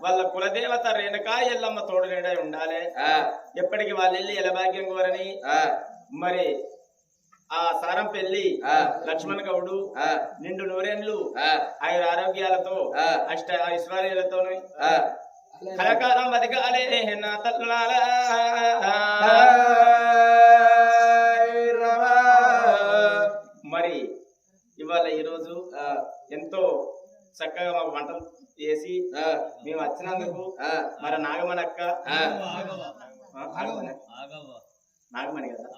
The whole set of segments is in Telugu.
వాళ్ళ కులదేవత రేణుకా ఎల్లమ్మ తోడు నీడై ఉండాలి ఎప్పటికి వాళ్ళు వెళ్ళి ఎలభాగ్యం కోరని ఆ, మరి ఆ సారం పెళ్ళి. లక్ష్మణ్ గౌడు నిండు నూరేండ్లు ఆయన ఆరోగ్యాలతో. అష్ట ఐశ్వర్యాలతో. కలకాలం బతకాలే నా తల్లులాల మరి ఇవాళ ఈరోజు ఆ, ఎంతో చక్కగా మాకు వంటలు చేసి ఆ, మేము వచ్చినందుకు ఆ, మరి నాగమణి అక్క ఆ. ఆ, ఆగమణి. నాగమణి కదా?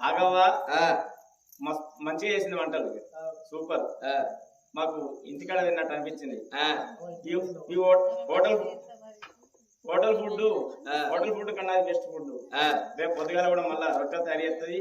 ఆగవ్వ మంచిగా చేసింది వంటలు. సూపర్. ఆ, మాకు ఇంటికాడ తిన్నట్టు అనిపించింది. ఈ హోటల్ హోటల్ ఫుడ్ ఆ. హోటల్ ఫుడ్ కన్నా బెస్ట్ ఫుడ్ ఆ, రేపు పొద్దుగాల కూడా మళ్ళా రొట్టె తయారు చేస్తుంది.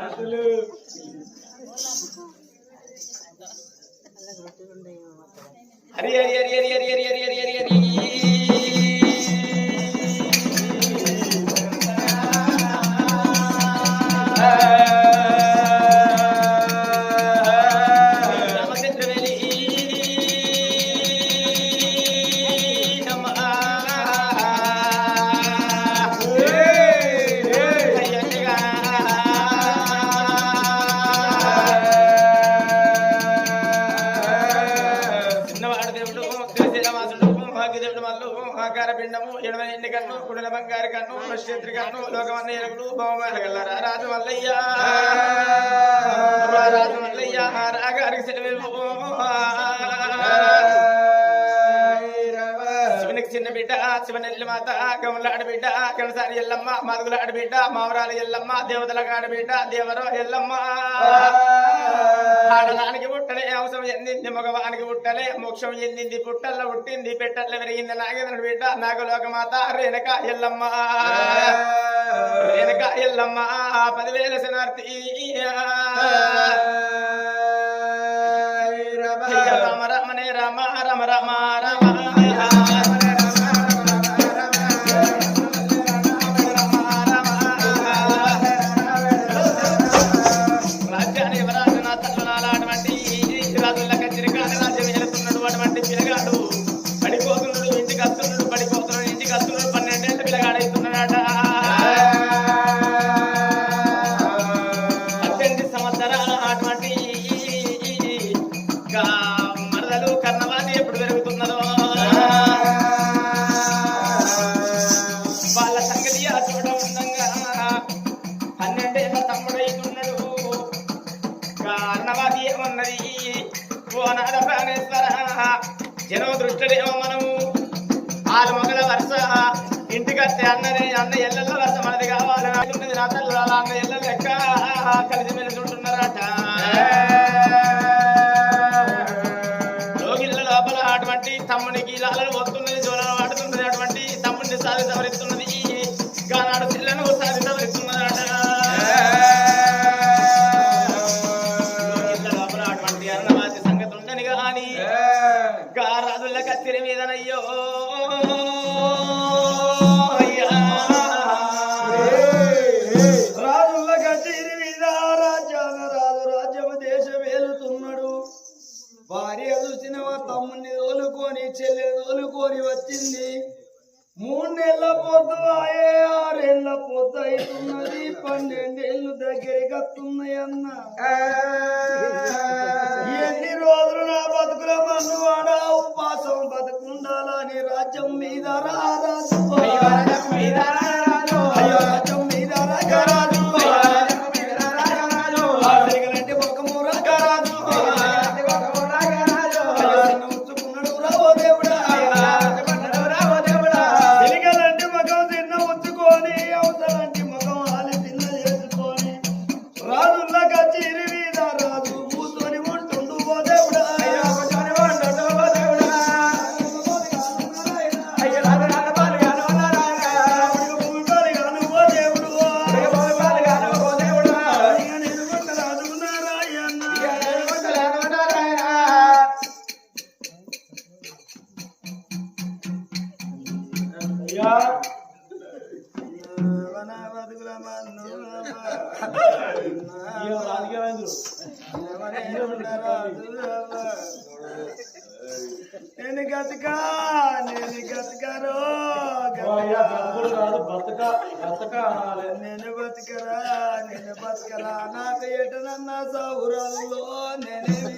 అసలు ಹರಿ ಹರಿ ಹರಿ ಹರಿ ಹರಿ ಹರಿ ಹರಿ మల్లు ఆకార పిండము ఎడమ ఎండి కన్ను కుడిన బంగారు కన్ను నక్షత్రి కన్ను లోకమన్న ఎలుగులు భౌమాల గల్లరా రాజు మల్లయ్య రాజు మల్లయ్య రాగారికి సెలవు చిన్న బిడ్డ శివనెల్లి మాత గమలాడి బిడ్డ కనసారి ఎల్లమ్మ మరుగులాడి బిడ్డ మావరాలి ఎల్లమ్మ దేవతల కాడి బిడ్డ దేవరో ఎల్లమ్మ. ఆడదానికి పుట్టలే అవసరం ఎందింది మగవానికి పుట్టలే మోక్షం ఎందింది పుట్టల్ల పుట్టింది పెట్టల్ల పెరిగింది నాగేంద్రుడి బిడ్డ నాగలోక మాత రేణుక ఎల్లమ్మ. రేణుక ఎల్లమ్మ పదివేల శనార్థి రామ రామనే రామ రామ రామ రామ. ఇంటికత్తే అన్నది అన్న ఎల్లెల్లో వరుస మనది కావాలని నా తల్లి వాళ్ళ అన్న ఎల్ల లెక్క కలిసి మెలిసి ఉంటున్నారట. అవుతున్నది పన్నెండేళ్ళు దగ్గరికి వస్తున్నాయి అన్న. ఎన్ని రోజులు నా బతుకుల మన్ను వాడ ఉపాసం బతుకుండాలని రాజ్యం మీద రాజ్యం మీద గతకా నేను గతకారో నేను బతకరా నేను బతకరా. నాకు ఎటనన్నా నేనేమి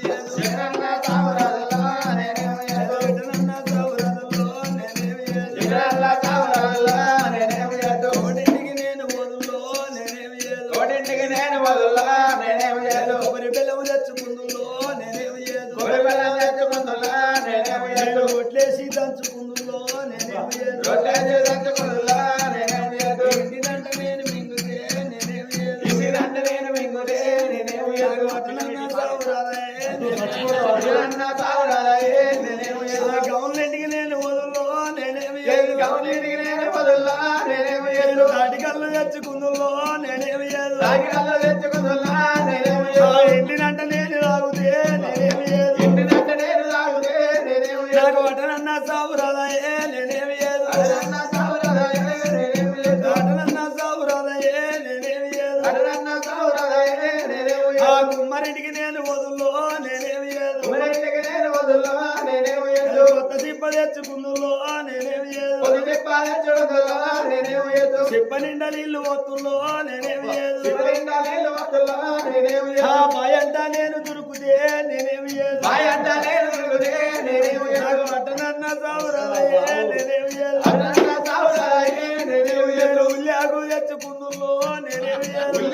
ఆ కుమ్మరింటికి నేను వదులో నేనేమి లేదు. ఉమ్మడింటికి నేను వదులా నేనేమి లేదు. కొత్త తిప్ప తెచ్చుకుందులో నేనేమి లేదు. నేనేమి లేదు. చెప్ప నిండా నీళ్ళు వత్తుల్లో నేనేమి లేదు. నేనేమి ఆ నేను నేనేమి నేను నేనేమి నేనేమి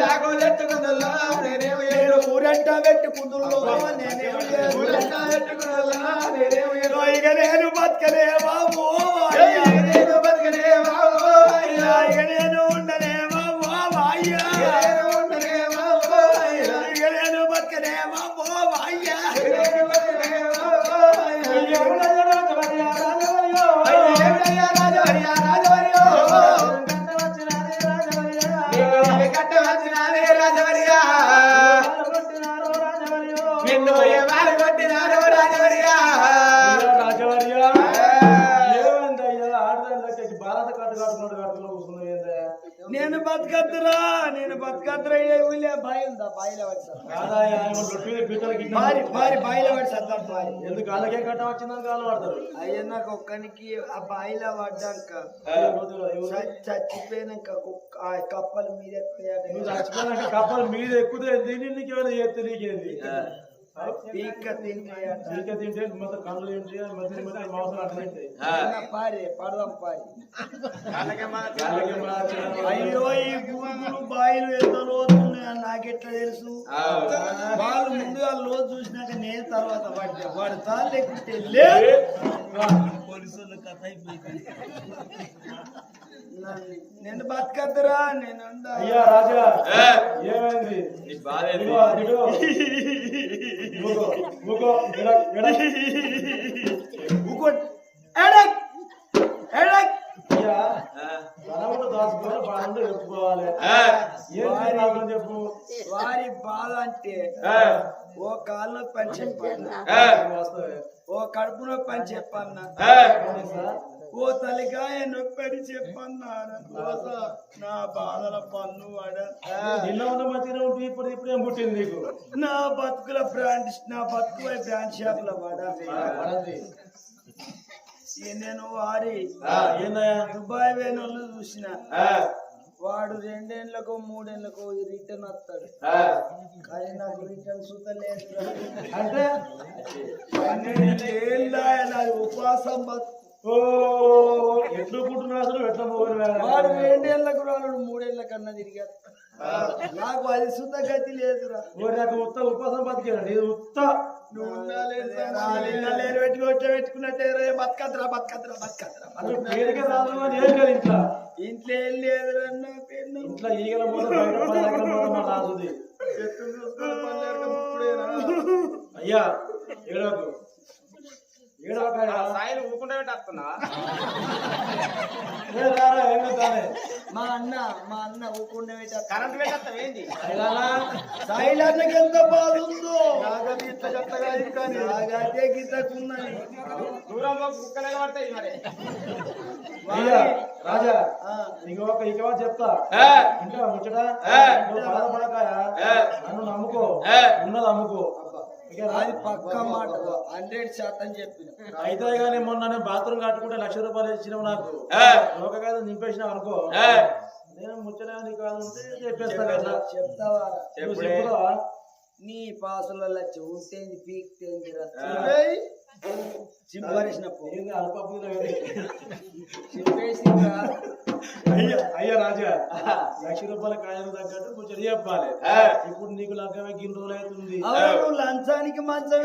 తెచ్చుకుందులా నేనేమి నేను ఊరంట పెట్టుకుందులో నేనేమి లేదు ఊరంతా పెట్టుకుందులా నేనేమి ఇక నేను బతకలే బాబు బతకద్దురా నేను బతకద్దురా ఊళ్ళే బాయి ఉందా? బాయిలో పడి భారీ భారీ బాయిలో పడి ఎందుకు వాళ్ళకే కట్ట వచ్చిందని కాలు పడతారు? అయ్యా నాకు ఒక్కనికి ఆ బాయిలో పడ్డాక చచ్చిపోయినాక కప్పలు మీద చచ్చిపోయినాక కప్పలు మీద ఎక్కుతే దీన్ని నీకు ఏమైనా చేస్తే నీకేంది? ఇంకా తింటే మొత్తం కళ్ళు ఏంటి? మధ్య మధ్య మాంసం అట్లా తింటాయి పారి పడదాం పారి. అలాగే మన అయ్యో ఈ గూగులు బాయిలు ఎంత లోతున్నాయని నాకెట్లా తెలుసు? వాళ్ళు ముందుగా లోతు చూసినాక నేను తర్వాత పడ్డా. వాడు తాళ్ళు లేకుంటే లే. పోలీసులు కథ అయిపోయింది నన్ను- నేను బతకద్దురా నేను ఉండా. అయ్యా రాజా. ఏమైంది. ఎడక్, ఎడక్. ఊకో. ఎడక్ ఎడక్ చెప్పుకోవాలి. ఏం చెప్పు. వారి బాధ అంటే ఓ కాలు నొప్పి అని చెప్పన్నా. ఓ కడుపు నొప్పి అని చెప్పన్నా. ఓ తలికాయ నొప్పి అని చెప్పన్నారా నా బాధల పన్ను వాడ. నిన్న ఉన్న మంచిగా ఉంటే ఇప్పుడు ఇప్పుడు ఏం పుట్టింది నీకు. నా బతుకుల బ్రాండ్ నా బతుకుల బ్రాండ్ షాప్లో వాడ నేను వారి. దుబాయ్ వేణులు చూసిన. వాడు రెండేళ్ళకు మూడేళ్ళకు రిటర్న్ వస్తాడు. కానీ నాకు రిటర్న్ చూతలేదు అంటే? పన్నెండేళ్ళ నాది ఉపవాసం బతుకు ఓ ఎట్లు పుట్టినా అసలు ఎట్లా వాడు రెండేళ్ళకు రాడు మూడేళ్ళ కన్నా తిరిగాడు. నాకు అది సుత గతి లేదురా. నాకు ఉత్త ఉపవాసం బతికేదండి ఇది ఉత్త. కొట్ట పెట్టుకున్నట్టే రే బతకద్రా బతకద్రా బతకద్రా రాదు లేదు ఇంట్లో? ఇంట్లో ఏం లేదురా పెన్ను ఇంట్లో ఈగల రాసుది అయ్యా ఏడవకాయ సాయిలు మా అన్న మా అన్న ఊకుండా కరెంట్ ఎంత బాధ ఉందో దూరంలో కుక్కలు పడతాయి మరి. రాజా నీకు ఒక ఇక చెప్తా. ఇంకా ముచ్చట? ఏ. నువ్వు బాధపడకాయ? నన్ను నమ్ముకో. ఉన్నది అమ్ముకో. అది పక్క మాట. హండ్రెడ్ శాతం చెప్పిన. అయితే కానీ మొన్న నేను బాత్రూమ్ కట్టుకుంటే లక్ష రూపాయలు ఇచ్చినావు నాకు. ఒక కాదు నింపేసినావు అనుకో. నేను ముచ్చలే నీకు కాదు చెప్పేస్తా కదా. చెప్తావా? నువ్వు చెప్పుతావా? నీ పాసులలో ఉంటేంది పీక్తేంది అయ్యా రాజా లక్ష రూపాయల కాయలు తగ్గట్టు కొంచెం చెప్పాలి ఇప్పుడు నీకు లగ్గమే గిన్ని రోజులు అవుతుంది. లంచానికి మంచం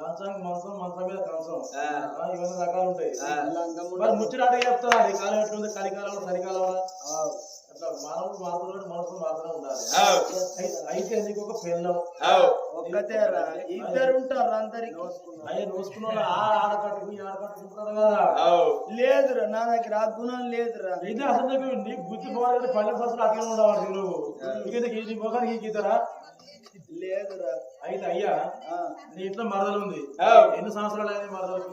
లంచానికి మంచం మంచం మీద కంచం. ఇవన్నీ రకాలు ఉంటాయి. ముచ్చట చెప్తా కాలం ఎట్లుంది? కలికాలం చలికాలం అట్లా మానవుడు మారుతున్నాడు ఉండాలి. అయి- అయితే నీకు ఒక పెళ్ళం ఒక్కతేరా ఇద్దరు ఉంటారు అందరికి. అయ్యా నోసుకున్న వాళ్ళు ఆ ఆడ కట్టుకుని ఈ ఆడ కట్టుకుంటున్నారు కదా లేదురా నా దగ్గర ఆ గుణం లేదురా. అయితే అసలు నీకు బుద్ధి పోవాలి పల్లె సంవత్సరాలు అట్లా ఉండవాలి నువ్వు ఇక నీకు నీ ముఖానికి గీతారా? లేదురా. అయితే అయ్యా. నీ ఇంట్లో మరదలు ఉంది ఎన్ని సంవత్సరాలు అయింది మరదలకు?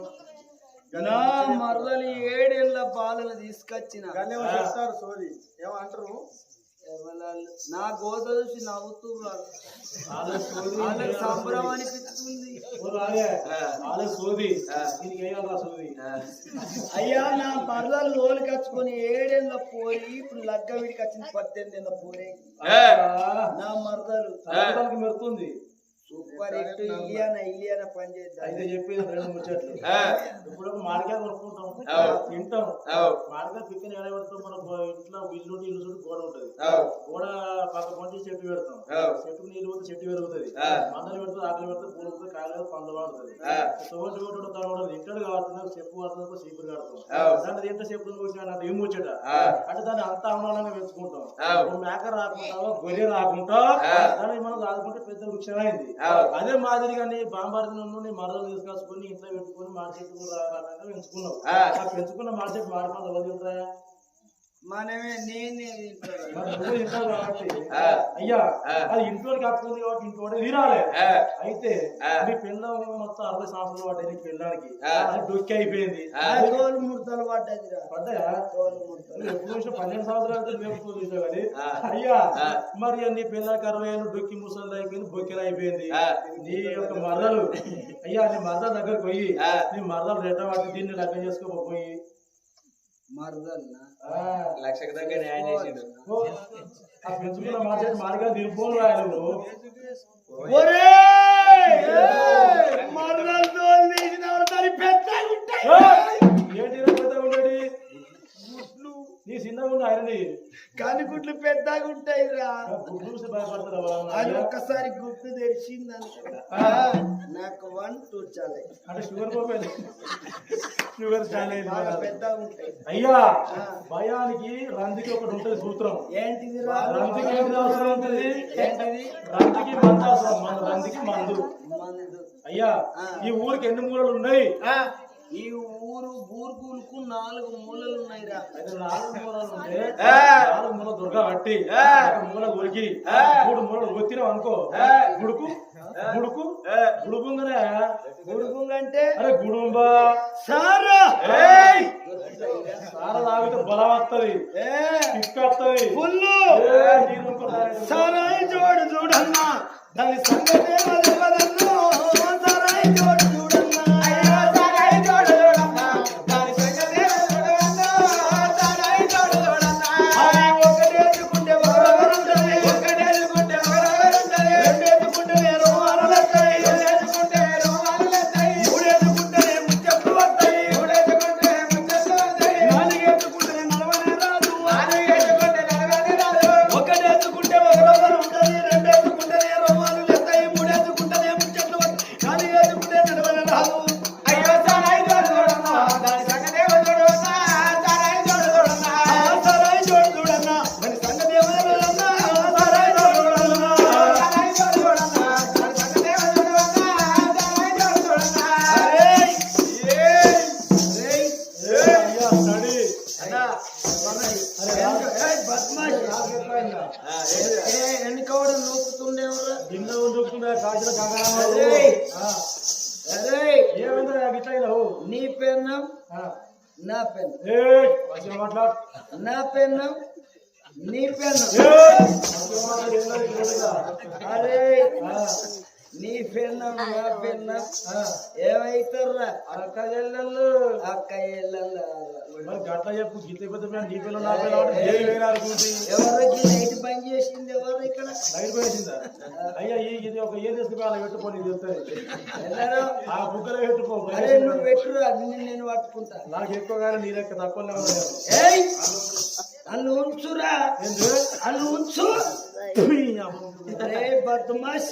నా మరదలు ఏడేళ్ళ బాలను తీసుకొచ్చిన. చెప్తారు సోది. ఏమంటారు? నా గోద చూసి నవ్వుతూ వాళ్ళకి సంబరం అనిపిస్తుంది. అయ్యా నా మరదలు లోలు కచ్చుకొని ఏడేళ్ళ పోయి ఇప్పుడు లగ్గ వీడికి వచ్చింది పద్దెనిమిది ఏళ్ళ పోయి నా మరదలు. మెరుతుంది. సూపర్ హిట్ ఇలియాన ఇలియాన పని చేద్దాం. అయితే చెప్పేది రెండు ముచ్చట్లు ఇప్పుడు మామిడికాయ కొనుక్కుంటాం. తింటాం. మామిడికాయ పిక్కని ఎలా పెడతాం? మన ఇంట్లో ఇల్లు ఇల్లు చుట్టూ గోడ ఉంటది. గోడ పక్క పంచి చెట్టు పెడతాం. చెట్టు నీళ్ళు పోతే చెట్టు పెరుగుతుంది. మందలు పెడుతుంది ఆకలి పెడుతుంది పూలు పెడుతుంది కాయలు పండ్లు వాడుతుంది. తోటి కొట్టుడు తింటాడు కాబట్టి నాకు చెప్పు వాడుతుంది చీపురు కడతాం. దాన్ని తింటే చెప్పు కూర్చొని అంటే ఏం ముచ్చట అంటే దాన్ని అంత అవమానంగా పెంచుకుంటాం. మేక రాకుండా గొర్రె రాకుండా దాన్ని మనం రాదుకుంటే పెద్ద వృక్షమైంది. అదే మాదిరిగా నీ బాంబార్ది నుండి నీ మరదలు తీసుకొచ్చుకొని ఇంట్లో పెట్టుకొని మార్కెట్ పెంచుకున్నావు. పెంచుకున్న మార్కెట్ మాడిపోతే మనమే నేనే అయ్యా అది ఇంట్లో కాబట్టి ఇంట్లో తినాలి. అయితే మీ పిల్ల మొత్తం అరవై సంవత్సరాలు పడ్డాయి నీ పిల్లడానికి అది డొక్కి అయిపోయింది. తోలు ముడతలు పడ్డదిరా పడ్డాయా? ఎప్పుడు చూసినా పన్నెండు సంవత్సరాలు అయితే మేపుతూ చూసావు కానీ అయ్యా మరి నీ పిల్లలకి అరవై ఏళ్ళు డొక్కి ముసలు అయిపోయింది బొక్కెలు అయిపోయింది. నీ యొక్క మరదలు అయ్యా నీ మరదల దగ్గరకు పోయి నీ మరదలు పట్టి దీన్ని లెక్క చేసుకోపోయి మరదల్నా? లక్షకు దగ్గర న్యాయం చేసిండు. మార్కెట్ తిరిగిపోను రాయలు ఒరే మరదలు తోలు ఉంటాయి. ఏంటి ఉండేది? నీ చిన్నగా ఉన్న ఆయనని కనుగుడ్లు పెద్దగా ఉంటాయి రా? అది ఒక్కసారి గుడ్డు తెరిచింది నాకు వన్ టూ చాలే. అంటే షుగర్ షుగర్. పెద్దగా ఉంటాయి. అయ్యా భయానికి రందికి ఒకటి ఉంటుంది సూత్రం. ఏంటిది రా రందికి ఏంటి అవసరం ఉంటుంది? ఏంటిది మందు అవసరం. మందు. అయ్యా ఈ ఊరికి ఎన్ని మూలలు ఉన్నాయి? ఈ ఊరు బూర్గులకు నాలుగు మూలలు ఉన్నాయి రా అయితే నాలుగు మూలలు ఉంటే నాలుగు మూల దుర్గా పట్టి మూల కొరికి మూడు మూలలు ఒత్తినావు అనుకో. గుడుకు గుడుకు గుడుకుందనే బుడుగుంగంటే అరే గుడుంబా. సారా! సార తాగితే బలం వస్తుంది నీరు ఇంకోటి సారాయి జోడు చూడన్నా. దాని సంగతే సారాయి జోడు నా పెన్ ఏ మంచిగా మాట్లాడు నా పెన్నం నీ పెన్నం? అరే. నీ పిన్న నా పిన్న ఏమైతారా అక్క ఎల్లలు అక్క ఎల్లలు గట్ల చెప్పు గీత నీ పిల్లలు నా ఎవరికి లైట్ పని చేసింది? ఎవరు ఇక్కడ? లైట్ పోయేసిందా అయ్యా ఈ ఇది ఒక ఏ తీసుకుపోయి పెట్టుకోని చెప్తాను ఆ బుగ్గలో పెట్టుకో నువ్వు పెట్టురు అది నేను పట్టుకుంటా. నాకు ఎక్కువ కానీ నీ లెక్క తక్కువ నన్ను ఉంచురా. నన్ను ఉంచు. బద్మాష్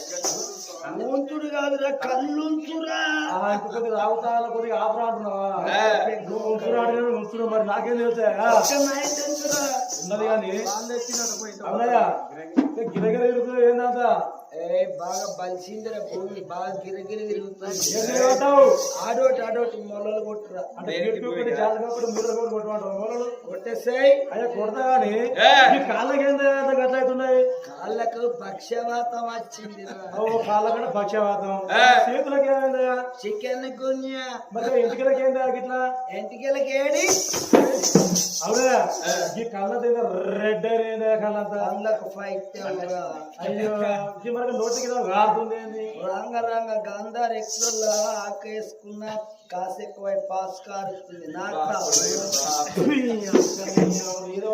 ఉంచుడు కాదురా కళ్ళు ఉంచురా ఆ, ఇంక కొద్దిగా తాగుతా కొద్దిగా ఆపరా అంటున్నావా? నువ్వు ఉంచురాడు నేను ఉంచురా మరి నాకేం తెలుసా? కానీ గిరగిర ఇరుకులు ఏందంతా? ఏ బాగా బలిసిందిరా భూమి బాగా గిరగిర తిరుగుతుంది ఆడోటి ఆడోటి మొలలు కొట్టురా. కొట్టేసాయి. అయ్యా కొడతా కానీ ఈ కాళ్ళకి ఏంది అంత గట్ల అవుతున్నాయి? కాళ్ళకు పక్షవాతం వచ్చింది ఓ కాళ్ళ కూడా పక్షవాతం చేతులకి ఏమైందా చికెన్ గున్యా. మరి ఇంటికి ఏందా గిట్లా? ఎంటికెళ్ళకి ఏడి అవునా ఈ కళ్ళ తిన్న రెడ్ అయిందా కళ్ళంతా. కళ్ళకు ఫైట్ అయ్యో నోటికి రంగ రంగ గంధార్ ఎక్కువ ఆకేసుకున్న కాసు ఎక్కువ పాస్ కారుస్తుంది. నాకు ఏదో